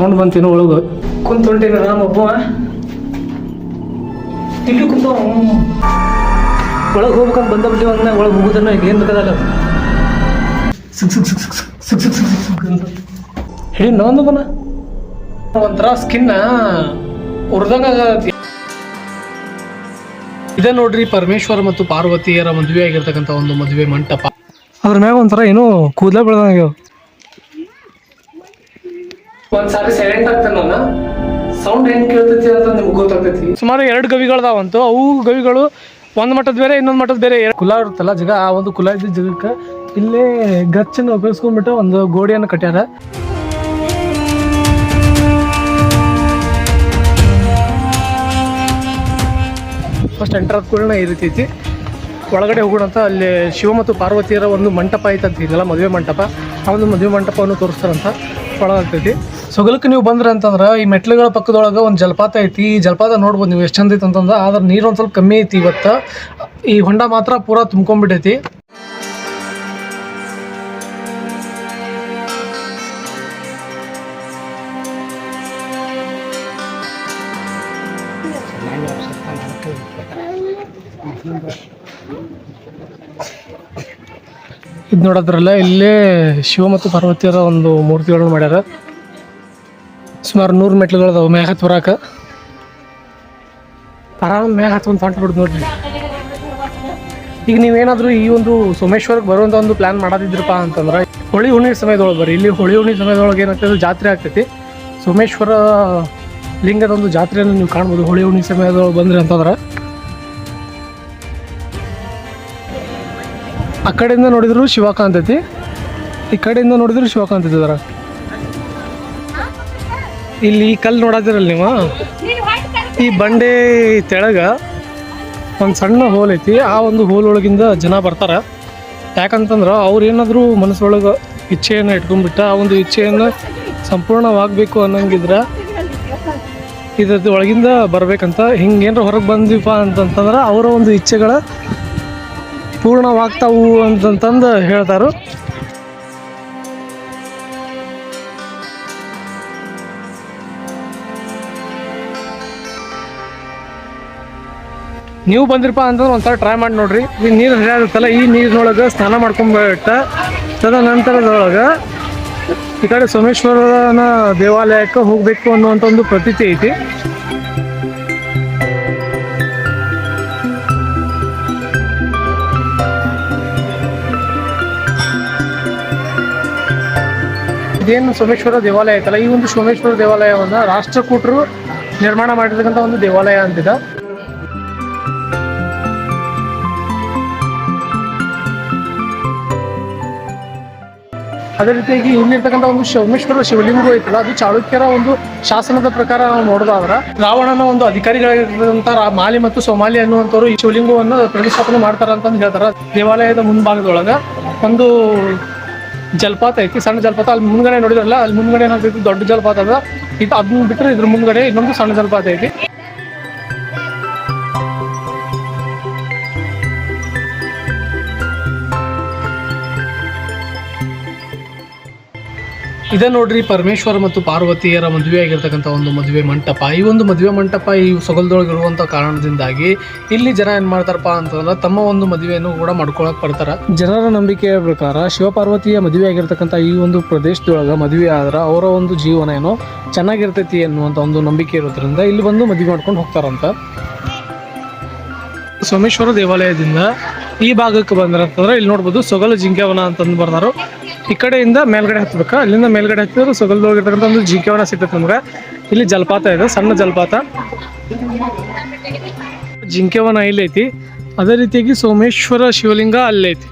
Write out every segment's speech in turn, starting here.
Sound ಬಂತೇನೋ ಒಳಗೆ. ಕುಂತ ಹೊಂಟೇನ ನಾನು ಒಬ್ಬ ಇಲ್ಲಿ ಕುಂತ ಒಳಗೆ ಹೋಗ್ಬೇಕಂತ ಬಂದ ಬಿಟ್ಟು ಅಂದ್ರೆ ಒಳಗೆ ಹೋಗುದನ್ನ ಈಗ ಏನು ಬೇಕಾದಲ್ಲ ಸಿಕ್ ಸಿಕ್ ಸಿಕ್ ಸಿಕ್ ಸಿಕ್ ಸಿಕ್ ಸಿಕ್ ಸಿಕ್ ಸಿಕ್ ಅಂತ. ಹೇಳಿ ನಾನು ಬನ. ಒಂಥರ ಸ್ಕಿನ್ನ ಉರ್ದಂಗ ಇದ ಇದೇ ನೋಡ್ರಿ ಪರಮೇಶ್ವರ ಮತ್ತು ಪಾರ್ವತಿಯರ ಮದುವೆ ಆಗಿರ್ತಕ್ಕಂಥ ಒಂದು ಮದುವೆ ಮಂಟಪ. ಅದ್ರ ಮ್ಯಾಗ ಒಂಥರ ಏನೋ ಕೂದಲ ಬೆಳೆದಂಗ ಒಂದ್ಸಾರಿ ಸೈಲೆಂಟ್ ಸೌಂಡ್ ಹೆಂಗ್ ಕೇಳ್ತೈತಿ ಅಂತ ನಿಮ್ಗೆ ಗೊತ್ತಾಗ್ತೈತಿ. ಸುಮಾರು ಎರಡು ಗವಿಗಳದಾವಂತು. ಅವು ಗವಿಗಳು ಒಂದ್ ಮಟ್ಟದ ಬೇರೆ, ಇನ್ನೊಂದ್ ಮಟ್ಟದ ಬೇರೆ ಕುಲ ಇರುತ್ತಲ್ಲ, ಜಗ, ಆ ಒಂದು ಕುಲ ಇದ್ದ ಜಗಕ್ಕೆ ಇಲ್ಲೇ ಗಚ್ಚನ್ನು ಉಪಯೋಗಿಸ್ಕೊಂಡ್ಬಿಟ್ಟು ಒಂದು ಗೋಡೆಯನ್ನು ಕಟ್ಟ್ಯಾರ ಫಸ್ಟ್ ಎಂಟರ್ ಆದ ಕೂಡ ಈ ರೀತಿ ಐತಿ. ಒಳಗಡೆ ಹೋಗೋಣ ಅಂತ ಅಲ್ಲಿ ಶಿವ ಮತ್ತು ಪಾರ್ವತಿಯರ ಒಂದು ಮಂಟಪ ಐತಂತ ಇದೆಲ್ಲ ಮದುವೆ ಮಂಟಪ. ಆ ಒಂದು ಮದುವೆ ಮಂಟಪವನ್ನು ತೋರಿಸ್ತಾರಂತ ಒಳಗಾಗ್ತೈತಿ. ಸೊಗಲಕ್ಕೆ ನೀವು ಬಂದ್ರೆ ಅಂತಂದ್ರೆ ಈ ಮೆಟ್ಲುಗಳ ಪಕ್ಕದೊಳಗೆ ಒಂದು ಜಲಪಾತ ಐತಿ. ಈ ಜಲಪಾತ ನೋಡ್ಬೋದು ನೀವು ಎಷ್ಟು ಚಂದ ಐತಿ ಅಂತಂದ್ರೆ ಆದ್ರೆ ನೀರು ಒಂದು ಸ್ವಲ್ಪ ಕಮ್ಮಿ ಐತಿ ಇವತ್ತು. ಈ ಹೊಂಡ ಮಾತ್ರ ಪೂರಾ ತುಂಬ್ಕೊಂಡ್ಬಿಟ್ಟೈತಿ. ಇದು ನೋಡೋದ್ರಲ್ಲ ಇಲ್ಲೇ ಶಿವ ಮತ್ತು ಪಾರ್ವತಿಯರ ಒಂದು ಮೂರ್ತಿಗಳನ್ನು ಮಾಡ್ಯಾರ. ಸುಮಾರು ನೂರು ಮೆಟ್ಲುಗಳು ಅದಾವೆ. ಮ್ಯಾಗ ಹತ್ತು ಬರಾಕ. ಆರಾಮ್ ಮ್ಯಾಗ ಹತ್ಕೊಂಡು ಹೊಂಟು ಬಿಡುದು ನೋಡ್ರಿ. ಈಗ ನೀವೇನಾದರೂ ಈ ಒಂದು ಸೋಮೇಶ್ವರಕ್ಕೆ ಬರುವಂಥ ಒಂದು ಪ್ಲ್ಯಾನ್ ಮಾಡೋದಿದ್ರಪ್ಪ ಅಂತಂದ್ರೆ, ಹೋಳಿ ಹುಣ್ಣಿ ಸಮಯದೊಳಗೆ ಬರ್ರಿ. ಇಲ್ಲಿ ಹೋಳಿ ಹುಣ್ಣಿ ಸಮಯದೊಳಗೆ ಏನಾಗ್ತದೆ ಜಾತ್ರೆ ಆಗ್ತೈತಿ. ಸೋಮೇಶ್ವರ ಲಿಂಗದ ಒಂದು ಜಾತ್ರೆಯನ್ನು ನೀವು ಕಾಣ್ಬೋದು. ಹೋಳಿ ಹುಣ್ಣಿ ಸಮಯದೊಳಗೆ ಬಂದ್ರಿ ಅಂತಂದ್ರೆ. ಆ ಕಡೆಯಿಂದ ನೋಡಿದ್ರು ಶಿವಕಾಂತೈತಿ. ಈ ಕಡೆಯಿಂದ ನೋಡಿದ್ರು ಶಿವ ಕಾಣ್ತೈತಿ ಅದರ ಇಲ್ಲಿ ಕಲ್ಲು ನೋಡತ್ತಿರಲ್ಲ ನೀವು? ಈ ಬಂಡೆ ತೆಳಗ ಒಂದು ಸಣ್ಣ ಹೋಲ್ ಐತಿ. ಆ ಒಂದು ಹೋಲ್ ಒಳಗಿಂದ ಜನ ಬರ್ತಾರೆ. ಯಾಕಂತಂದ್ರೆ ಅವ್ರು ಏನಾದರೂ ಮನಸ್ಸೊಳಗೆ ಇಚ್ಛೆಯನ್ನು ಇಟ್ಕೊಂಡ್ಬಿಟ್ಟ ಆ ಒಂದು ಇಚ್ಛೆಯನ್ನು ಸಂಪೂರ್ಣವಾಗಬೇಕು ಅನ್ನಂಗಿದ್ರೆ ಇದ್ರದ್ದು ಒಳಗಿಂದ ಬರ್ಬೇಕಂತ. ಹಿಂಗೇನಾರ ಹೊರಗೆ ಬಂದಿಪ್ಪ ಅಂತಂತಂದ್ರೆ ಅವರ ಒಂದು ಇಚ್ಛೆಗಳ ಪೂರ್ಣವಾಗ್ತಾವು ಅಂತಂತಂದು ಹೇಳ್ತಾರು. ನೀವು ಬಂದಿರಪ್ಪ ಅಂತಂದ್ರೆ ಒಂಥರ ಟ್ರೈ ಮಾಡಿ ನೋಡ್ರಿ. ಈ ನೀರು ಹರಿಯಾಗುತ್ತಲ್ಲ ಈ ನೀರಿನೊಳಗೆ ಸ್ನಾನ ಮಾಡ್ಕೊಂಬಿಟ್ಟ ತದನಂತರದೊಳಗೆ ಈ ಕಡೆ ಸೋಮೇಶ್ವರನ ದೇವಾಲಯಕ್ಕೆ ಹೋಗಬೇಕು ಅನ್ನುವಂಥ ಒಂದು ಪ್ರತೀತಿ ಐತಿ. ಇದೇನು ಸೋಮೇಶ್ವರ ದೇವಾಲಯ ಐತಲ್ಲ, ಈ ಒಂದು ಸೋಮೇಶ್ವರ ದೇವಾಲಯವನ್ನ ರಾಷ್ಟ್ರಕೂಟರು ನಿರ್ಮಾಣ ಮಾಡಿರ್ತಕ್ಕಂಥ ಒಂದು ದೇವಾಲಯ ಅಂತಿದೆ. ಅದೇ ರೀತಿಯಾಗಿ ಇಲ್ಲಿರ್ತಕ್ಕಂಥ ಒಂದು ಸೋಮೇಶ್ವರ ಶಿವಲಿಂಗ ಐತಲ್ಲ, ಅದು ಚಾಳುಕ್ಯರ ಒಂದು ಶಾಸನದ ಪ್ರಕಾರ ನಾವು ನೋಡೋದಾದ್ರ ರಾವಣನ ಒಂದು ಅಧಿಕಾರಿಗಳಾಗಿರ್ತಕ್ಕಂಥ ಮಾಲಿ ಮತ್ತು ಸೋಮಾಲಿ ಅನ್ನುವಂಥವ್ರು ಈ ಶಿವಲಿಂಗವನ್ನು ಪ್ರತಿಷ್ಠಾಪನೆ ಮಾಡ್ತಾರ ಅಂತಂದು ಹೇಳ್ತಾರ. ದೇವಾಲಯದ ಮುಂಭಾಗದೊಳಗ ಒಂದು ಜಲಪಾತ ಐತಿ, ಸಣ್ಣ ಜಲಪಾತ. ಅಲ್ಲಿ ಮುಂದ್ಗಡೆ ನೋಡಿದ್ರಲ್ಲ, ಅಲ್ಲಿ ಮುಂದ್ಗಡೆ ಏನಾಗ್ತೈತಿ, ದೊಡ್ಡ ಜಲಪಾತ ಅದ. ಇದು ಅದನ್ನ ಬಿಟ್ಟರೆ ಇದ್ರ ಮುಂದ್ಗಡೆ ಇನ್ನೊಂದು ಸಣ್ಣ ಜಲಪಾತ ಐತಿ. ಇದೇ ನೋಡ್ರಿ, ಪರಮೇಶ್ವರ ಮತ್ತು ಪಾರ್ವತಿಯರ ಮದುವೆ ಆಗಿರ್ತಕ್ಕಂಥ ಒಂದು ಮದುವೆ ಮಂಟಪ. ಈ ಒಂದು ಮದುವೆ ಮಂಟಪ ಈ ಸೊಗಲ್ದೊಳಗೆ ಇರುವಂತ ಕಾರಣದಿಂದಾಗಿ ಇಲ್ಲಿ ಜನ ಏನ್ ಮಾಡ್ತಾರಪ್ಪ ಅಂತಂದ್ರೆ ತಮ್ಮ ಒಂದು ಮದುವೆಯನ್ನು ಕೂಡ ಮಾಡ್ಕೊಳಕ್ ಬರ್ತಾರ. ಜನರ ನಂಬಿಕೆಯ ಪ್ರಕಾರ ಶಿವಪಾರ್ವತಿಯ ಮದುವೆ ಆಗಿರ್ತಕ್ಕಂಥ ಈ ಒಂದು ಪ್ರದೇಶದೊಳಗ ಮದುವೆ ಆದ್ರೆ ಅವರ ಒಂದು ಜೀವನ ಏನೋ ಚೆನ್ನಾಗಿರ್ತೈತಿ ಅನ್ನುವಂತ ಒಂದು ನಂಬಿಕೆ ಇರೋದ್ರಿಂದ ಇಲ್ಲಿ ಬಂದು ಮದುವೆ ಮಾಡ್ಕೊಂಡು ಹೋಗ್ತಾರಂತ. ಸೋಮೇಶ್ವರ ದೇವಾಲಯದಿಂದ ಈ ಭಾಗಕ್ಕೆ ಬಂದ್ರಂತಂದ್ರೆ ಇಲ್ಲಿ ನೋಡ್ಬೋದು ಸೊಗಲು ಜಿಂಕೆವನ ಅಂತಂದು ಬರ್ದಾರು. ಈ ಕಡೆಯಿಂದ ಮೇಲ್ಗಡೆ ಹತ್ಬೇಕು? ಅಲ್ಲಿಂದ ಮೇಲ್ಗಡೆ ಹತ್ತಿದ್ರೆ ಸೊಗಲ್ದೊಳಗಿರ್ತಕ್ಕಂಥ ಒಂದು ಜಿಂಕೆವನ ಸಿಗ್ತದೆ ನಮ್ಗೆ. ಇಲ್ಲಿ ಜಲಪಾತ ಇದೆ, ಸಣ್ಣ ಜಲಪಾತ. ಜಿಂಕೆವನ ಇಲ್ಲಿ ಐತಿ. ಅದೇ ರೀತಿಯಾಗಿ ಸೋಮೇಶ್ವರ ಶಿವಲಿಂಗ ಅಲ್ಲೈತಿ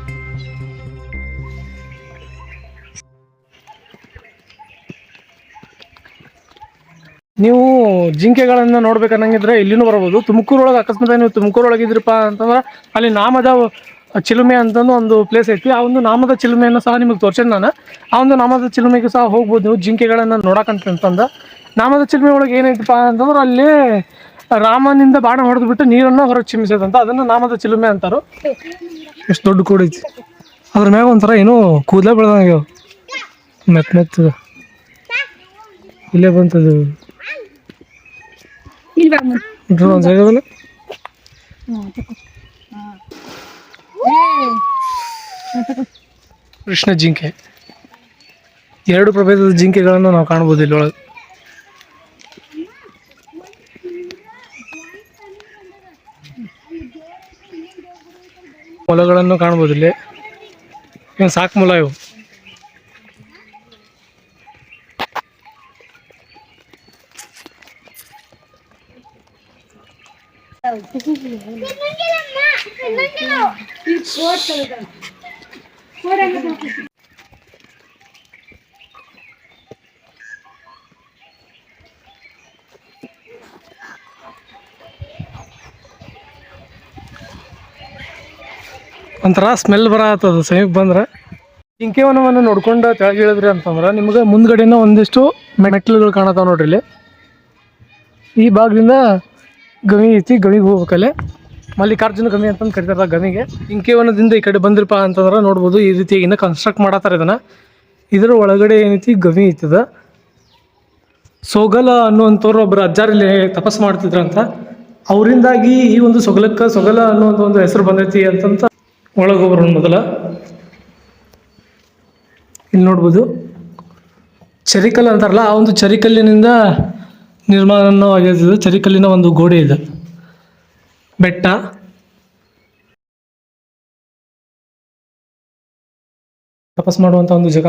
ನೀವು ಜಿಂಕೆಗಳನ್ನ ನೋಡ್ಬೇಕನ್ನಂಗಿದ್ರೆ ಇಲ್ಲಿನೂ ಬರ್ಬೋದು. ತುಮಕೂರೊಳಗೆ ಅಕಸ್ಮಾತ್ ನೀವು ತುಮಕೂರೊಳಗಿದ್ರಪ್ಪ ಅಂತಂದ್ರೆ ಅಲ್ಲಿ ನಾಮದ ಚಿಲುಮೆ ಅಂತಂದು ಒಂದು ಪ್ಲೇಸ್ ಐತಿ. ಆ ಒಂದು ನಾಮದ ಚಿಲುಮೆಯನ್ನು ಸಹ ನಿಮಗೆ ತೋರ್ಸೇನೆ ನಾನು. ಆ ಒಂದು ನಾಮದ ಚಿಲುಮೆಗೆ ಸಹ ಹೋಗ್ಬೋದು ನೀವು. ಜಿಂಕೆಗಳನ್ನು ನೋಡಕಂತಂದ ನಾಮದ ಚಿಲುಮೆ ಒಳಗೆ ಏನೈತಪ್ಪ ಅಂತಂದ್ರೆ ಅಲ್ಲಿ ರಾಮನಿಂದ ಬಾಣ ಹೊಡೆದು ಬಿಟ್ಟು ನೀರನ್ನು ಹೊರಗೆ ಚಿಮ್ಮಿಸೋದಂತ ಅದನ್ನು ನಾಮದ ಚಿಲುಮೆ ಅಂತಾರು. ಎಷ್ಟು ದೊಡ್ಡ ಕೂಡೈತಿ ಅದ್ರ ಮ್ಯಾಗ ಒಂಥರ ಏನು ಕೂದಲೇ ಬೆಳೆದಂಗೆ ಮೆತ್ತ ಮೆತ್ತ ಇಲ್ಲೇ ಬಂತದು. ಒಂದು ಕೃಷ್ಣ ಜಿಂಕೆ. ಎರಡು ಪ್ರಭೇದದ ಜಿಂಕೆಗಳನ್ನು ನಾವು ಕಾಣಬಹುದು ಇಲ್ಲೊಳಗೆ. ಮೊಲಗಳನ್ನು ಕಾಣಬಹುದು ಇಲ್ಲಿ. ಸಾಕು ಮೊಲ ಇವು ಒಂಥರ ಸ್ಮೆಲ್ ಬರತ್ತದ ಸಮೀಪ ಬಂದ್ರೆ. ಜಿಂಕೆ ವನವನ್ನು ನೋಡ್ಕೊಂಡು ಕೆಳಗೆ ಇಳಿದ್ರಿ ಅಂತಂದ್ರೆ, ನಿಮ್ಗೆ ಮುಂದ್ಗಡೆನ ಒಂದಿಷ್ಟು ಮೆಟ್ಲುಗಳು ಕಾಣತಾವ ನೋಡ್ರಿ ಇಲ್ಲಿ. ಈ ಭಾಗದಿಂದ ಗವಿ ಐತಿ, ಗವಿಗೆ ಹೋಗ್ಬೇಕಲ್ಲೇ. ಮಲ್ಲಿಕಾರ್ಜುನ ಗಮಿ ಅಂತಂದು ಕರಿತಾರ ಗಮಿಗೆ ಇಂಕೇವನದಿಂದ ವನದಿಂದ ಈ ಕಡೆ ಬಂದ್ರಪ್ಪ ಅಂತಂದ್ರೆ ನೋಡ್ಬೋದು ಈ ರೀತಿ ಇನ್ನು ಕನ್ಸ್ಟ್ರಕ್ಟ್ ಮಾಡತ್ತಾರ ಇದನ್ನ. ಇದರ ಒಳಗಡೆ ಏನೈತಿ ಗವಿ ಇತ್ತದ ಸೊಗಲ ಅನ್ನುವಂಥವ್ರು ಒಬ್ಬರು ಅಜ್ಜಾರಲ್ಲಿ ತಪಸ್ ಮಾಡ್ತಿದ್ರಂತ ಅವರಿಂದಾಗಿ ಈ ಒಂದು ಸೊಗಲಕ್ಕೆ ಸೊಗಲ ಅನ್ನುವಂಥ ಒಂದು ಹೆಸರು ಬಂದೈತಿ ಅಂತಂತ ಒಳಗೆ ಹೋಗ್ರು ಮೊದಲ. ಇಲ್ಲಿ ನೋಡ್ಬೋದು. ಚರಿಕಲ್ ಅಂತಾರಲ್ಲ, ಆ ಒಂದು ಚರಿಕಲ್ಲಿನಿಂದ ನಿರ್ಮಾಣವಾಗಿರ್ತದೆ. ಚರಿಕಲ್ಲಿನ ಒಂದು ಗೋಡೆ ಇದೆ. ಬೆಟ್ಟ. ತಪಸ್ ಮಾಡುವಂತ ಒಂದು ಜಾಗ.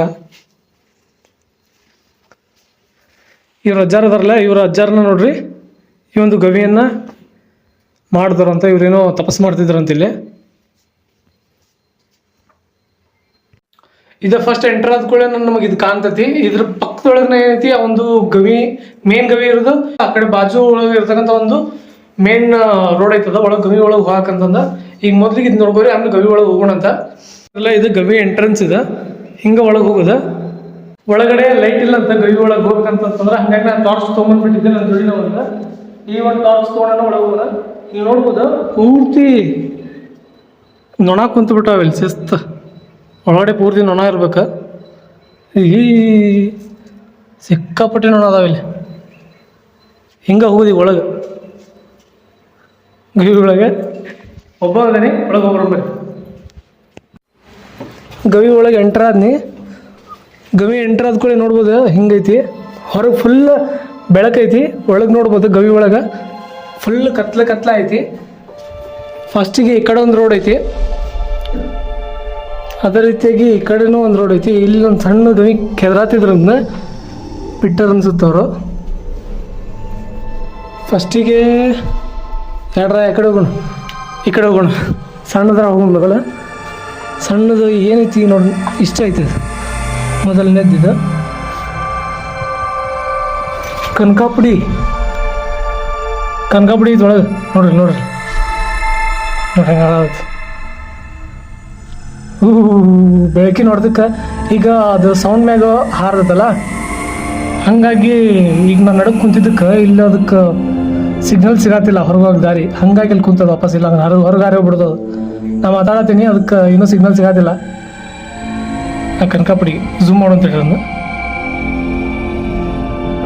ಇವ್ರ ಅಜ್ಜಾರ ಅದಾರಲ್ಲ ಇವ್ರ ಅಜ್ಜಾರನ್ನ ನೋಡ್ರಿ, ಈ ಒಂದು ಗವಿಯನ್ನ ಮಾಡಿದ್ರಂತ ಇವ್ರೇನೋ ತಪಸ್ ಅಂತ ಇಲ್ಲಿ ಇದು ಫಸ್ಟ್ ಎಂಟರ್ ಆದ ಕೂಡ ನಮಗೆ ಇದು ಕಾಣ್ತತಿ. ಇದ್ರ ಪಕ್ಕದೊಳಗೆ ಏನೈತಿ, ಆ ಒಂದು ಗವಿ ಮೇನ್ ಗವಿ ಇರೋದು, ಆ ಕಡೆ ಬಾಜು ಒಳಗೆ ಇರ್ತಕ್ಕಂಥ ಒಂದು ಮೇನ್ ರೋಡ್ ಐತದ, ಒಳಗೆ ಗವಿ ಒಳಗೆ ಹೋಗಕಂತಂದ, ಈಗ ಮೊದಲಿಗೆ ಇದು ನೋಡ್ಕೋರಿ ಆಮೇಲೆ ಗವಿ ಒಳಗೆ ಹೋಗೋಣ ಅಂತ ಎಲ್ಲ ಇದು ಗವಿ ಎಂಟ್ರೆನ್ಸ್ ಇದೆ. ಹಿಂಗೆ ಒಳಗೆ ಹೋಗುದ. ಒಳಗಡೆ ಲೈಟ್ ಇಲ್ಲ ಅಂತ ಗವಿ ಒಳಗೆ ಹೋಗ್ಬೇಕಂತಂದ್ರೆ ಹಂಗಾಗಿ ನಾನು ಟಾರ್ಚ್ ತೊಗೊಂಡ್ಬಿಟ್ಟಿದ್ದೆ ನನ್ನ ದುಡಿನ ಒಳಗೆ ಈ ಒಂದು ಟಾರ್ಚ್ ತೊಗೊಂಡ ಒಳಗೆ ಹೋಗೋಣ ನೀವು ನೋಡ್ಬೋದು, ಪೂರ್ತಿ ನೊಣ ಕುಂತು ಬಿಟ್ಟಾವ ಇಲ್ಲಿ ಶಿಸ್ತು. ಒಳಗಡೆ ಪೂರ್ತಿ ನೊಣ ಇರ್ಬೇಕು. ಈ ಸಿಕ್ಕಾಪಟ್ಟೆ ನೊಣ ಇಲ್ಲಿ. ಹಿಂಗೆ ಹೋಗೋದು ಒಳಗೆ. ಗವಿ ಒಳಗೆ ಒಬ್ಬ ಅದನಿ ಒಳಗೆ ಹೋಗ್ಬರ ಬರ್ರಿ ಗವಿ ಒಳಗೆ ಎಂಟ್ರ್ ಆದ್ನಿ ಗವಿ ಎಂಟರ್ ಆದ ಕೂಡ ನೋಡ್ಬೋದು, ಹಿಂಗೈತಿ. ಹೊರಗೆ ಫುಲ್ ಬೆಳಕೈತಿ. ಒಳಗೆ ನೋಡ್ಬೋದು ಗವಿ ಒಳಗೆ. ಫುಲ್ ಕತ್ಲೆ ಕತ್ಲೆ ಐತಿ. ಫಸ್ಟಿಗೆ ಈ ಕಡೆ ಒಂದು ರೋಡ್ ಐತಿ. ಅದೇ ರೀತಿಯಾಗಿ ಈ ಕಡೆನೂ ಒಂದು ರೋಡ್ ಐತಿ. ಇಲ್ಲಿ ಒಂದು ಸಣ್ಣ ಗವಿ ಕೆದರಾತಿದ್ರನ್ನ ಬಿಟ್ಟರ್ ಅನ್ಸುತ್ತವರು ಫಸ್ಟಿಗೆ ಎರಡ್ರ ಎಕಡೆ ಕಡೆ ಹೋಗೋಣ. ಈ ಕಡೆ ಹೋಗೋಣ. ಸಣ್ಣದ್ರ ಹೋಗೋಣ ಮಗಳ. ಸಣ್ಣದು ಏನೈತಿ ನೋಡಿ ಇಷ್ಟ ಐತಿ. ಅದು. ಮೊದಲನೇದ್ದಿದ್ದು ಕನಕಾಪುಡಿ. ಕನಕಾಪುಡಿ ಇದ್ರೊಳಗೆ ನೋಡ್ರಿ ನೋಡ್ರಿ. ನೋಡ್ರಿ, ಹೆಂಗೆ ಬೆಳಕಿ ನೋಡ್ದಕ್ಕೆ. ಈಗ ಅದು ಸೌಂಡ್ ಮ್ಯಾಗ ಹಾರದಲ್ಲ ಹಾಗಾಗಿ ಈಗ ನಾನು ನಡಕ್ ಕುಂತಿದ್ದಕ್ಕೆ, ಇಲ್ಲ ಅದಕ್ಕೆ ಸಿಗ್ನಲ್ ಸಿಗತ್ತಿಲ್ಲ ಹೊರಗೋಗಿ ದಾರಿ. ಹಂಗಾಗಿ ಇಲ್ಲಿ ಕುಂತದ ವಾಪಸ್. ಇಲ್ಲ ಅಂದ್ರೆ ಹೊರಗಾರಿ ಹೋಗ್ಬಿಡ್ದು ನಾ ಮಾತಾಡತ್ತೀನಿ, ಅದಕ್ಕೆ ಇನ್ನೂ ಸಿಗ್ನಲ್ ಸಿಗತ್ತಿಲ್ಲ ಆ ಕನಕಾಪುಡಿ ಝೂಮ್ ಮಾಡು ಅಂತ ಹೇಳಿದ್ರು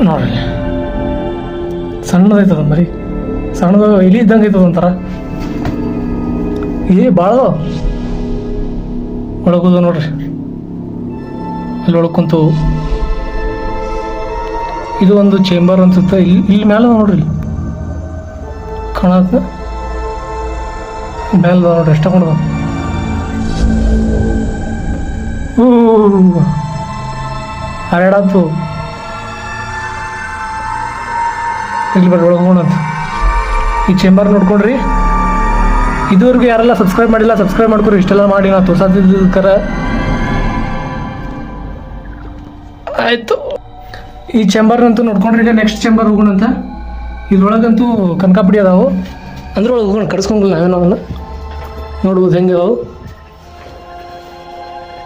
ನೋಡ್ರಿ ಸಣ್ಣದೈತದ ಮರಿ. ಸಣ್ಣದ ಇಲಿ ಇದ್ದಂಗೆ ಐತದ ಒಂಥರ. ಏ ಭಾಳ ಒಳಗೋದು ನೋಡ್ರಿ. ಅಲ್ಲಿ ಒಳಗೆ ಕುಂತು. ಇದು ಒಂದು ಚೇಂಬರ್ ಅನ್ಸುತ್ತೆ. ಇಲ್ಲಿ ಇಲ್ಲಿ ಮೇಲೆ ನೋಡ್ರಿ ಕಾಣತ್ತ ಅದಾವ ನೋಡ್ರಿ ಎಷ್ಟು ಕೊಂಡದ ಹರಡಾತು. ಇಲ್ಲಿ ಬರ್ರಿ, ಒಳಗೆ ಹೋಗೋಣ ಅಂತ. ಈ ಚೇಂಬರ್ ನೋಡ್ಕೊಂಡ್ರಿ. ಇದುವರೆಗೂ ಯಾರೆಲ್ಲ ಸಬ್ಸ್ಕ್ರೈಬ್ ಮಾಡಿಲ್ಲ ಸಬ್ಸ್ಕ್ರೈಬ್ ಮಾಡ್ಕೊರಿ. ಇಷ್ಟೆಲ್ಲ ಮಾಡಿ, ನಾ ತೋರ್ಸತ್ತಿದ್ದಕ್ಕರ ಆಯಿತು. ಈ ಚೇಂಬರ್ನಂತೂ ನೋಡ್ಕೊಂಡ್ರಿ ನೆಕ್ಸ್ಟ್ ಚೇಂಬರ್ ಹೋಗೋಣ ಅಂತ. ಇದ್ರೊಳಗಂತೂ ಕನಕಾಪುಡಿ ಅದಾವು. ಅಂದ್ರೊಳಗೆ ಹೋಗೋಣ ಕಡಿಸ್ಕೊಂಗಿಲ್ಲ ನಾವೇನೋ ಅವನ್ನ ನೋಡ್ಬೋದು ಹೆಂಗೆ ಅದಾವು.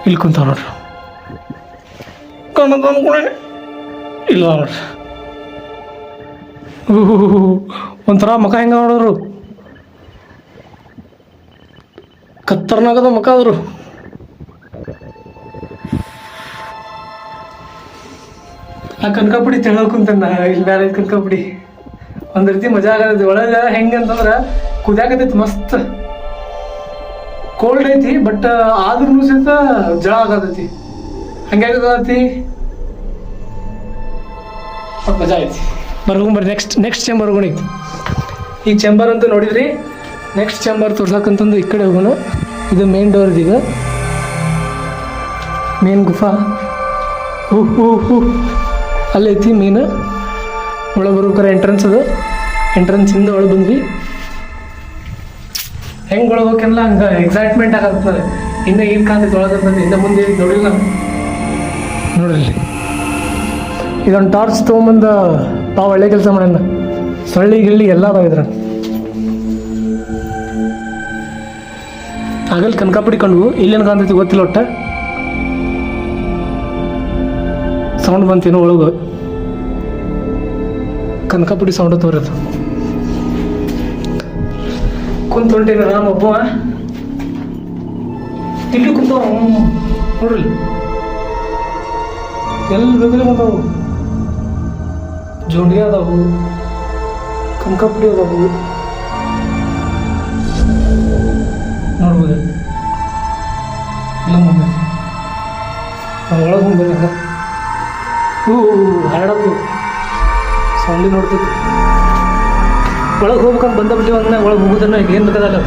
ಇಲ್ಲಿ ಕುಂತಾವ ನೋಡ್ರಿ. ಇಲ್ಲ ನೋಡ್ರಿ. ಒಂಥರ ಮುಖ ಹೆಂಗ ನೋಡಿದ್ರು ಕತ್ತರ್ನಾಗದ ಮುಖ ಆದ್ರು. ಆ ಕನಕಪುಡಿ ತಿಳ್ಕೊಂತಂದ ಇಲ್ಲಿ ಬೇರೆ ಕನಕಪುಡಿ. ಒಂದ್ ರೀತಿ ಮಜಾ ಆಗತೈತಿ. ಒಳಗ ಹೆಂಗಂತಂದ್ರ ಕುದ್ಯಾಕತೈತಿ ಮಸ್ತ್. ಕೋಲ್ಡ್ ಐತಿ ಬಟ್ ಆದ್ರೂ ಸಹಿತ ಜಳ ಆಗತೈತಿ ಮತ್ತ್ ಮಜಾ ಐತಿ. ಬರ್ಗು ಬರ್ರಿ ನೆಕ್ಸ್ಟ್ ನೆಕ್ಸ್ಟ್ ಚೇಂಬರ್ ಹೋಗೋಣ ಈಗ. ಈ ಚೇಂಬರ್ ಅಂತ ನೋಡಿದ್ರಿ? ನೆಕ್ಸ್ಟ್ ಚೇಂಬರ್ ತೋರ್ಸಕ್ಕಂತಂದು ಈ ಕಡೆ ಹೋಗೋಣ. ಇದು ಮೇನ್ ಡೋರ್ ಇದೀಗ. ಮೇನ್ ಗುಫಾ. ಹೂ ಹೂ ಹೂ. ಅಲ್ಲೈತಿ ಮೀನು ಒಳಗೆ ಎಂಟ್ರೆನ್ಸ್ ಅದು. ಎಂಟ್ರೆನ್ಸಿಂದ ಒಳಗೆ ಬಂದ್ವಿ. ಹೆಂಗೆ ಒಳಗೋಕೆಲ್ಲ ಹಂಗ ಎಕ್ಸೈಟ್ಮೆಂಟ್ ಆಗತ್ತೆ ಇನ್ನು ಏನು ಕಾಂತಿ ಇನ್ನ ಇನ್ನು ಮುಂದೆ ನೋಡಿಲ್ಲ ನೋಡಿರಿ ಇದೊಂದು ಟಾರ್ಚ್ ತೊಗೊಂಬಂದು ತಾವು ಒಳ್ಳೆ ಕೆಲಸ ಮಾಡೋಣ ಸೊಳ್ಳಿ ಗಿಳ್ಳಿ ಎಲ್ಲ ಅದಾವ ಇದ್ರ ಆಗಲ್ ಕನಕಾಪುಡಿ ಕಂಡು ಇಲ್ಲೇನು ಕಾಣ್ತೈತಿ ಗೊತ್ತಿಲ್ಲ ಒಟ್ಟ. ಸೌಂಡ್ ಬಂತೇನೋ ಒಳಗೆ. ಕನಕಾಪುಡಿ ಸೌಂಡ್ ತೋರದು ಕುಂತ ಹೊಂಟೇನ ನಾನು ಒಬ್ಬ. ತಿಳಿ ಕುಂತ ನೋಡ್ರಿ. ಎಲ್ಲಿ ಬೇಕಾದ್ರೆ ಬಂದವು ಜೋಂಡಿ ಅದಾವು. ಕಂಕಪುಡಿ ಅದಾವು. ನೋಡ್ಬೋದು ಇಲ್ಲ ಮುಂದೆ. ಒಳಗೆ ಹೋಗ್ಬೇಕು ಹೂ ಹರಡೋದು. ಸೌಂಡಿ ನೋಡ್ತಿತ್ತು ಒಳಗೆ ಹೋಗ್ಬೇಕಂತ ಬಂದ ಬಿಟ್ಟಿವಿ ಅಂದ ಒಳಗೆ ಹೋಗೋದನ್ನ ಏನು ಬೇಕಾದಲ್ಲ.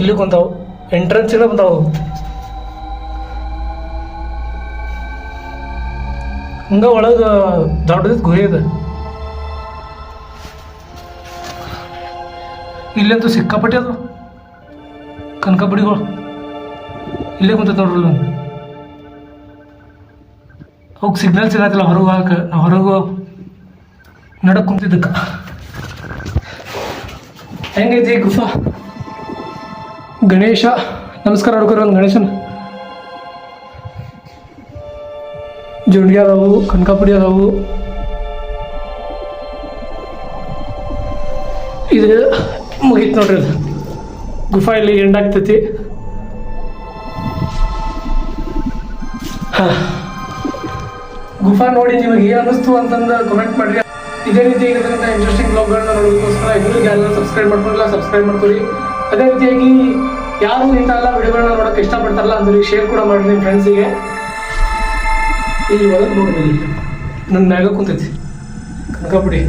ಇಲ್ಲಿ ಬಂದಾವು. ಇಲ್ಲ ಬಂದಾವು. ಹಂಗ ಒಳಗೆ ದೊಡ್ಡದ ಗುರಿ ಇದೆ. ಇಲ್ಲಂತೂ ಸಿಕ್ಕಾಪಟ್ಟೆ ಅದು ಕನಕಪುಡಿಗಳು ಇಲ್ಲೇ ಕುಂತ ನೋಡ್ರಲ್ಲ ಅವ್ಕೆ ಸಿಗ್ನಲ್ಸ್ ಇರತ್ತಿಲ್ಲ ಹೊರಗೆ ಹಾಕ ಹೊರಗೆ ನಡಕ್ ಕುಂತಿದ್ದಕ್ಕ ಹೆಂಗೈತಿ ಗುಫಾ? ಗಣೇಶ, ನಮಸ್ಕಾರ ಹುಡುಗರು, ಒಂದು ಗಣೇಶನ್. ಜೋಂಡಿಗೆ ಅದಾವು ಕನಕಾಪುಡಿ ಅದಾವು. ಇದು ಮುಗೀತು ನೋಡ್ರಿ ಅದು. ಗುಫಾ ಇಲ್ಲಿ ಎಂಡ್ ಆಗ್ತೈತಿ. ಗುಫಾ ನೋಡಿ ನಿಮಗೆ ಏನು ಅನ್ನಿಸ್ತು ಅಂತಂದು ಕಮೆಂಟ್ ಮಾಡ್ರಿ. ಇದೇ ರೀತಿ ಇರೋದ್ರಿಂದ ಇಂಟ್ರೆಸ್ಟಿಂಗ್ ಬ್ಲಾಗ್ಗಳನ್ನ ನೋಡೋದಕ್ಕೋಸ್ಕರ ಇನ್ನೂ ಯಾರು ಸಬ್ಸ್ಕ್ರೈಬ್ ಮಾಡ್ಕೊಂಡಿಲ್ಲ ಸಬ್ಸ್ಕ್ರೈಬ್ ಮಾಡ್ಕೊಳ್ಳಿ. ಅದೇ ರೀತಿಯಾಗಿ ಯಾರು ಇಂಥ ಎಲ್ಲ ವಿಡಿಯೋಗಳನ್ನ ನೋಡೋಕೆ ಇಷ್ಟಪಡ್ತಾರಲ್ಲ ಅಂದ್ರೆ ಶೇರ್ ಕೂಡ ಮಾಡಿ ನಿಮ್ಮ ಫ್ರೆಂಡ್ಸಿಗೆ ಇಲ್ಲಿ ಒಳಗೆ ನೋಡ್ಬೋದು ಇಲ್ಲಿ ನನ್ನ ಮ್ಯಾಗ ಕುಂತೈತಿ. ಬಿಡಿ.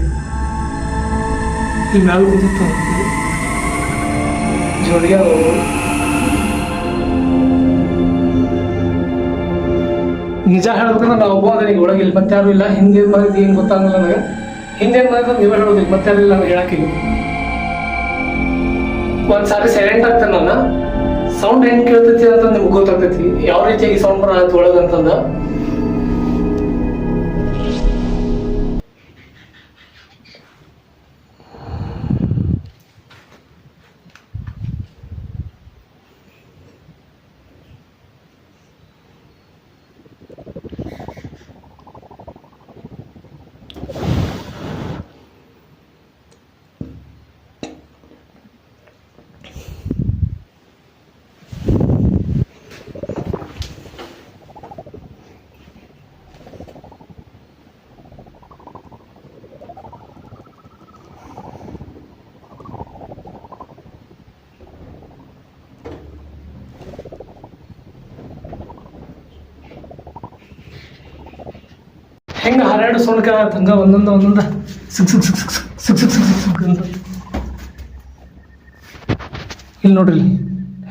ಇಲ್ಲಿ ಮ್ಯಾಗ ಕುಂತಿತ್ತು ಅದಾವು. ನಿಜ ಹೇಳ್ಬೇಕಂದ್ರೆ ನಾವು ಒಬ್ಬ ಅದನಿಗೆ ಒಳಗಿಲ್ಲ ಮತ್ತೆ ಯಾರು ಇಲ್ಲ. ಹಿಂದೆ ಮಾಡಿದ್ದು ಏನು ಗೊತ್ತಾಗಲ್ಲ ನನಗೆ. ಹಿಂದೆ ಮಾಡಿದ್ದು ನೀವೇ ಹೇಳೋದಿಲ್ಲ, ಮತ್ತೆ ಒಂದ್ಸಾರಿ ನನಗೆ ಹೇಳಕ್ಕಿಲ್ಲ. ಒಂದ್ ಸಾರಿ ಸೈಲೆಂಟ್ ಆಗ್ತೇನೆ ನನ್ನ ಸೌಂಡ್ ಹೆಂಗ್ ಕೇಳ್ತೈತಿ ಅಂತ ನಿಮ್ಗೆ ಗೊತ್ತಾಗ್ತೈತಿ. ಯಾವ ರೀತಿಯಾಗಿ ಸೌಂಡ್ ಬರ ಒಳಗೆ ಹೆಂಗ ಹರಡು ಸೊಣಕ ಹಂಗೆ ಒಂದೊಂದು ಒಂದೊಂದು ಸಿಕ್ ಸಿಕ್ ಸಿಕ್ ಸಿಕ್ ಸಿಕ್ ಸಿಕ್ ಸಿಕ್ ಸಿಕ್ ಅಂತ ಇಲ್ಲಿ ನೋಡ್ರಿ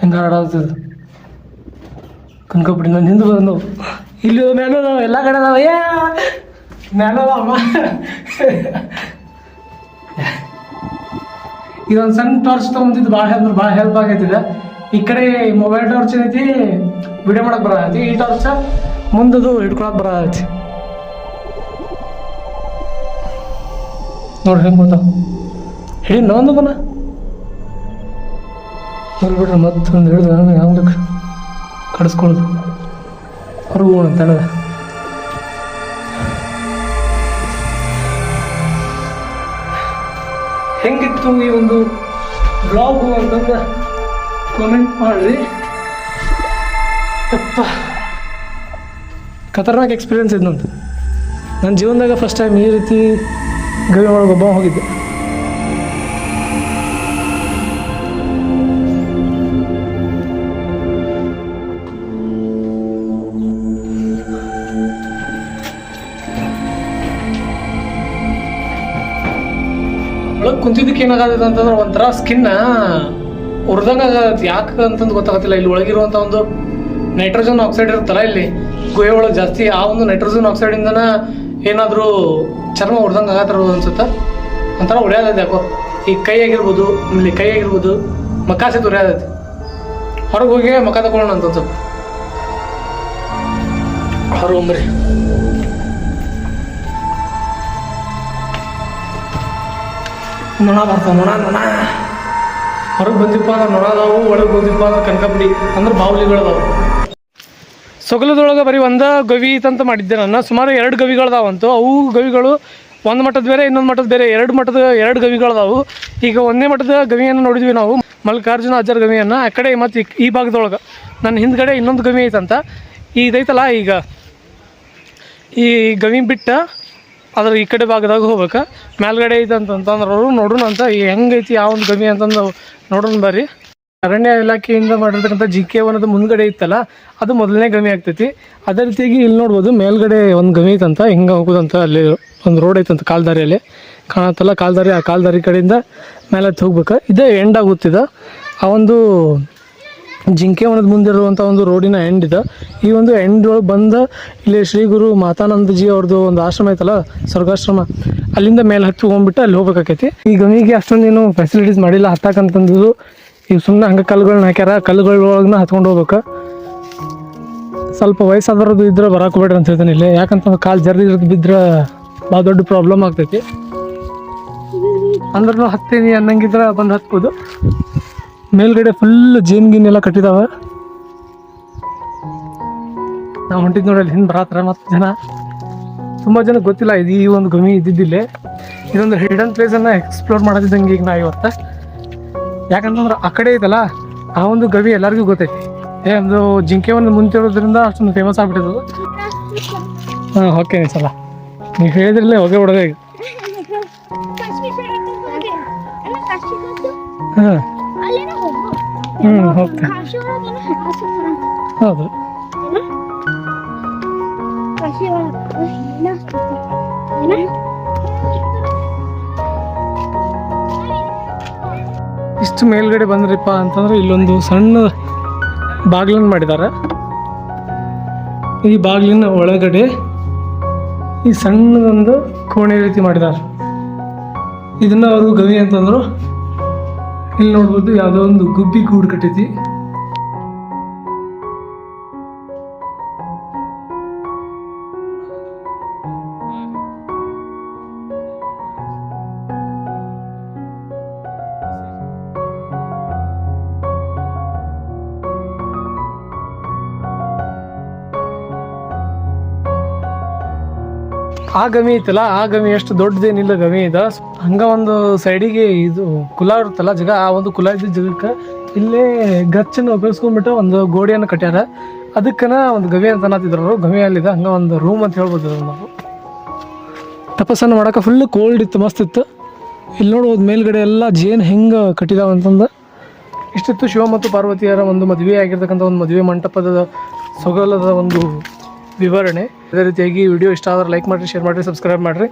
ಹೆಂಗೆ ಹರಡಾಗ್ತದ ಕನ್ಕಪುಡಿ ನಾನು ಹಿಂದೆ ಬಂದವು ಇಲ್ಲಿ ಅದಾವ ಎಲ್ಲ ಕಡೆ ಅದಾವ ಏ ಅದಾವ ಅಮ್ಮ ಇದೊಂದು ಸಣ್ಣ ಟಾರ್ಚ್ ತೊಗೊಂತಿದ್ದು ಭಾಳ ಹೆಲ್ಪ್ ಭಾಳ ಹೆಲ್ಪ್ ಆಗೈತಿದೆ ಈ ಕಡೆ ಮೊಬೈಲ್ ಟಾರ್ಚ್ ಏನೈತಿ ವಿಡಿಯೋ ಮಾಡಕ್ ಬರತೈತಿ ಈ ಟಾರ್ಚ್ ಮುಂದದು ಹಿಡ್ಕೊಳಕ್ ಬರತೈತಿ ನೋಡ್ರಿ ಹೆಂಗೆ ಗೊತ್ತ ಹೇಳಿ ನಾನು ಬನ ಬರ್ಬಿಡ್ರಿ ಮತ್ತೊಂದು ಹಿಡಿದು ಹಂಗೆ ಕಡಿಸ್ಕೊಳ್ಳೋದು. ಹೊರಗೆ ಹೋಗೋಣ ತನದ ಹೆಂಗಿತ್ತು ಈ ಒಂದು ಬ್ಲಾಗು ಅಂತಂದ ಕಾಮೆಂಟ್ ಮಾಡಿರಿ. ಅಪ್ಪ ಖತರ್ನಾಕ್ ಎಕ್ಸ್ಪೀರಿಯನ್ಸ್ ಇದ್ನಂತ ನನ್ನ ಜೀವನದಾಗ ಫಸ್ಟ್ ಟೈಮ್ ಈ ರೀತಿ ಒಳಗೆ ಒಬ್ಬ ಹೋಗಿದ್ದೆ. ಒಳಗೆ ಕುಂತಿದ್ದಕ್ಕೆ ಏನಾಗತ್ತೆ ಅಂತಂದ್ರೆ ಒಂಥರ ಸ್ಕಿನ್ನ ಉರ್ದಂಗ ಯಾಕೆ ಅಂತಂದು ಗೊತ್ತಾಗತ್ತಿಲ್ಲ. ಇಲ್ಲಿ ಒಳಗಿರುವಂಥ ಒಂದು ನೈಟ್ರೋಜನ್ ಆಕ್ಸೈಡ್ ಇರುತ್ತಲ್ಲ ಇಲ್ಲಿ. ಗುಹೆ ಒಳಗೆ ಜಾಸ್ತಿ ಆ ಒಂದು ನೈಟ್ರೋಜನ್ ಆಕ್ಸೈಡಿಂದನ ಏನಾದರೂ ಚರ್ಮ ಉರ್ದಂಗ ಆಗತ್ತಾರ ಅನ್ಸುತ್ತೆ? ಒಂಥರ ಉಳಿಯೋದೈತೆ ಯಾಕೋ. ಈ ಕೈ ಆಗಿರ್ಬೋದು, ಆಮೇಲೆ ಕೈ ಆಗಿರ್ಬೋದು ಮಕ್ಕ ಉರಿಯೋದೈತೆ ಹೊರಗೆ ಹೋಗಿ ಮಕ್ಕ ತಗೊಳ್ಳೋಣ ಅಂತ ಸ್ವಲ್ಪ ಹೊರಗೆ ಹೋಗ್ರಿ ನೊಣ ಬರ್ತಾವ ನೊಣ ನೊಣ. ಹೊರಗೆ ಬಂದಿಪ್ಪ ಅಂದ್ರೆ ನೊಣ ಅದಾವು, ಒಳಗೆ ಬಂದಿಪ್ಪ ಅಂದ್ರೆ ಕನಕಪುಡಿ. ಅಂದ್ರೆ ಬಾವುಲಿಗಳದಾವು ಸೊಗಲದೊಳಗೆ ಬರೀ ಒಂದ ಗವಿ ಅಂತ ಮಾಡಿದ್ದೆ ನನ್ನ ಸುಮಾರು ಎರಡು ಗವಿಗಳದಾವಂತು. ಅವು ಗವಿಗಳು ಒಂದು ಮಠದ ಬೇರೆ, ಇನ್ನೊಂದು ಮಠದ ಬೇರೆ, ಎರಡು ಮಠದ ಎರಡು ಗವಿಗಳದಾವು. ಈಗ ಒಂದನೇ ಮಠದ ಗವಿಯನ್ನು ನೋಡಿದ್ವಿ ನಾವು, ಮಲ್ಲಿಕಾರ್ಜುನ ಅಜ್ಜರ ಗವಿಯನ್ನು. ಆ ಕಡೆ ಮತ್ತು ಈ- ಭಾಗದೊಳಗೆ. ನನ್ನ ಹಿಂದ್ಗಡೆ ಇನ್ನೊಂದು ಗವಿ ಐತಂತ. ಇದೈತಲ್ಲ ಈಗ. ಈ ಗವಿ ಬಿಟ್ಟ ಅದ್ರ ಈ ಕಡೆ ಭಾಗದಾಗ ಹೋಗ್ಬೇಕು. ಮೇಲ್ಗಡೆ ಐತೆ ಅಂತಂದ್ರೆ ಅವರು ನೋಡೋಣ ಅಂತ ಹೆಂಗೈತಿ ಯಾವ ಒಂದು ಗವಿ ಅಂತಂದು ನೋಡೋಣ ಬರ್ರಿ. ಅರಣ್ಯ ಇಲಾಖೆಯಿಂದ ಮಾಡಿರ್ತಕ್ಕಂಥ ಜಿ ಕೆ ವನದ ಮುಂದ್ಗಡೆ ಇತ್ತಲ್ಲ, ಅದು ಮೊದಲನೇ ಗಮಿ ಆಗ್ತೈತಿ. ಅದೇ ರೀತಿಯಾಗಿ ಇಲ್ಲಿ ನೋಡ್ಬೋದು, ಮೇಲ್ಗಡೆ ಒಂದು ಗಮಿ ಐತಂತ, ಹಿಂಗೆ ಹೋಗೋದಂತ ಅಲ್ಲಿ ಒಂದು ರೋಡ್ ಐತಂತ ಕಾಲ್ದಾರಿಯಲ್ಲಿ ಕಾಣತ್ತಲ್ಲ. ಕಾಲ್ದಾರಿ, ಆ ಕಾಲ್ದಾರಿ ಕಡೆಯಿಂದ ಮೇಲೆ ಹೋಗ್ಬೇಕು. ಇದೇ ಎಂಡ್ ಆಗುತ್ತಿದ. ಆ ಒಂದು ಜಿಂಕೆ ವನದ ಮುಂದಿರುವಂಥ ಒಂದು ರೋಡಿನ ಎಂಡ್ ಇದೆ. ಈ ಒಂದು ಎಂಡ್ ಒಳಗೆ ಬಂದ ಇಲ್ಲಿ ಶ್ರೀ ಗುರು ಮಾತಾನಂದಜಿ ಅವ್ರದ್ದು ಒಂದು ಆಶ್ರಮ ಐತಲ್ಲ, ಸ್ವರ್ಗಾಶ್ರಮ. ಅಲ್ಲಿಂದ ಮೇಲೆ ಹತ್ತಿ ಹೋಗ್ಬಿಟ್ಟು ಅಲ್ಲಿ ಹೋಗ್ಬೇಕಾಕೈತಿ. ಈ ಗಮಿಗೆ ಅಷ್ಟೊಂದೇನು ಫೆಸಿಲಿಟೀಸ್ ಮಾಡಿಲ್ಲ. ಹತ್ತಾಕಂತಂದು ಈಗ ಸುಮ್ಮನೆ ಹಂಗೆ ಕಲ್ಲುಗಳನ್ನ ಹಾಕ್ಯಾರ ಕಲ್ಲುಗಳ ಒಳಗನ್ನ ಹತ್ಕೊಂಡು ಹೋಗ್ಬೇಕು. ಸ್ವಲ್ಪ ವಯಸ್ಸಾದವ್ರದ್ದು ಇದ್ರೆ ಬರಕ್ಕೆ ಬೇಡ್ರಿ ಅಂತ ಹೇಳ್ತೀನಿ ಇಲ್ಲಿ. ಯಾಕಂತಂದ್ರೆ ಕಾಲು ಜರ್ದಿ ಇರೋದು ಬಿದ್ರೆ ಭಾಳ ದೊಡ್ಡ ಪ್ರಾಬ್ಲಮ್ ಆಗ್ತೈತಿ. ಅಂದ್ರೂ ಹತ್ತೀನಿ ಅನ್ನಂಗಿದ್ರೆ ಬಂದು ಹತ್ಬೋದು. ಮೇಲ್ಗಡೆ ಫುಲ್ ಜೀನ್ ಗೀನ್ ಎಲ್ಲ ಕಟ್ಟಿದಾವ. ನಾವು ಹೊಂಟಿದ್ ನೋಡಿ ಅಲ್ಲಿ ಹಿಂದೆ ಬರತ್ತರ ಮತ್ತು ಜನ. ತುಂಬ ಜನ ಗೊತ್ತಿಲ್ಲ, ಇದು ಈ ಒಂದು ಗಮಿ ಇದ್ದಿದ್ದಿಲ್ಲ. ಇದೊಂದು ಹಿಡನ್ ಪ್ಲೇಸನ್ನು ಎಕ್ಸ್ಪ್ಲೋರ್ ಮಾಡೋದಿದ್ದಂಗೆ ಈಗ ನಾ ಇವತ್ತು. ಯಾಕಂತಂದ್ರೆ ಆ ಕಡೆ ಐತಲ್ಲ, ಆ ಒಂದು ಗವಿ ಎಲ್ಲರಿಗೂ ಗೊತ್ತೈತಿ. ಏ, ಒಂದು ಜಿಂಕೆ ಒಂದು ಮುಂತಿರೋದ್ರಿಂದ ಅಷ್ಟೊಂದು ಫೇಮಸ್ ಆಗ್ಬಿಟ್ಟಿದ್ದು. ಹಾಂ ಓಕೆ ಸಲ ನೀವು ಹೇಳಿದ್ರಲ್ಲೇ ಹೋಗೇ ಬಿಡೋದೇ ಹಾಂ. ಹ್ಞೂ ಓಕೆ ಹೌದು. ಇಷ್ಟು ಮೇಲ್ಗಡೆ ಬಂದ್ರಿಪ್ಪ ಅಂತಂದ್ರೆ ಇಲ್ಲೊಂದು ಸಣ್ಣ ಬಾಗಿಲನ್ನು ಮಾಡಿದ್ದಾರೆ ಈ ಬಾಗಿಲಿನ ಒಳಗಡೆ ಈ ಸಣ್ಣದೊಂದು ಕೋಣೆ ರೀತಿ ಮಾಡಿದ್ದಾರೆ ಇದನ್ನ ಅವರು ಗವಿ ಅಂತಂದ್ರು. ಇಲ್ಲಿ ನೋಡ್ಬೋದು ಯಾವುದೋ ಒಂದು ಗುಬ್ಬಿ ಗೂಡು ಕಟ್ಟೈತಿ. ಆ ಗಮಿ ಐತಲ್ಲ, ಆ ಗಮಿ ಎಷ್ಟು ದೊಡ್ಡದೇನಿಲ್ಲ ಗಮಿ ಇದ. ಹಂಗ ಒಂದು ಸೈಡಿಗೆ ಇದು ಕುಲ ಇರುತ್ತಲ್ಲ, ಜಗ, ಆ ಒಂದು ಕುಲ ಇದ್ದ ಜಗಕ್ಕೆ ಇಲ್ಲೇ ಗಚ್ಚನ್ನು ಉಪಯೋಗಿಸ್ಕೊಂಡ್ಬಿಟ್ಟು ಒಂದು ಗೋಡೆಯನ್ನು ಕಟ್ಯಾರ. ಅದಕ್ಕನ ಒಂದು ಗವಿ ಅಂತ ಅನ್ನತಿದ್ರು ಅವರು. ಗವಿ ಅಲ್ಲಿದೆ. ಹಂಗ ಒಂದು ರೂಮ್ ಅಂತ ಹೇಳ್ಬೋದು ನಾವು. ತಪಸ್ಸನ್ನು ಮಾಡಕ್ಕೆ ಫುಲ್ ಕೋಲ್ಡ್ ಇತ್ತು, ಮಸ್ತ್ ಇತ್ತು. ಇಲ್ಲಿ ನೋಡ್ಬೋದು ಮೇಲ್ಗಡೆ ಎಲ್ಲ ಜೇನು ಹೆಂಗೆ ಕಟ್ಟಿದಾವ ಅಂತಂದು. ಇಷ್ಟಿತ್ತು ಶಿವ ಮತ್ತು ಪಾರ್ವತಿಯರ ಒಂದು ಮದುವೆ ಆಗಿರ್ತಕ್ಕಂಥ ಒಂದು ಮದುವೆ ಮಂಟಪದ ಸೊಗಲದ ಒಂದು ವಿವರಣೆ. ಅದೇ ರೀತಿಯಾಗಿ ವಿಡಿಯೋ ಇಷ್ಟ ಆದರೆ ಲೈಕ್ ಮಾಡಿರಿ ಶೇರ್ ಮಾಡಿರಿ ಸಬ್ಸ್ಕ್ರೈಬ್ ಮಾಡಿರಿ.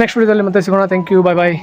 ನೆಕ್ಸ್ಟ್ ವಿಡಿಯೋದಲ್ಲಿ ಮತ್ತೆ ಸಿಗೋಣ. Thank you bye bye